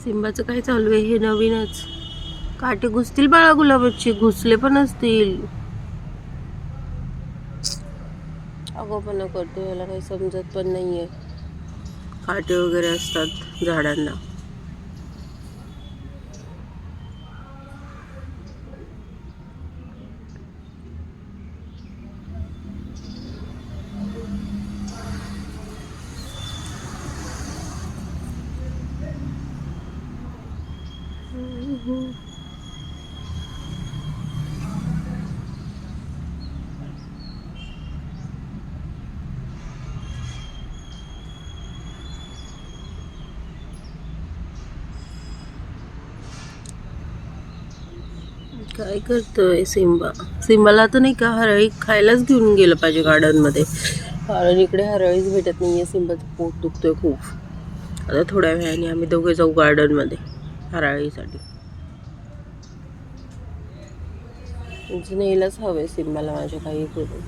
सिंबाचं काय चालू आहे हे नवीनच. काटे घुसतील बाळा गुलाबाचे घुसले पण असतील. अगोपणा करतो याला काही समजत पण नाहीये. काटे वगैरे असतात झाडांना. काय करतोय सिम्बा सिम्बाला तर नाही का हरळी खायलाच घेऊन गेलं पाहिजे गार्डनमध्ये कारण इकडे हरळीच भेटत नाहीये. सिम्बाचं पोट दुखतोय खूप. आता थोड्या वेळाने आम्ही दोघे जाऊ गार्डनमध्ये हराळीसाठी. জিনে ইলাজ হবে সিম্বালা মাংস খাইয়ে করুন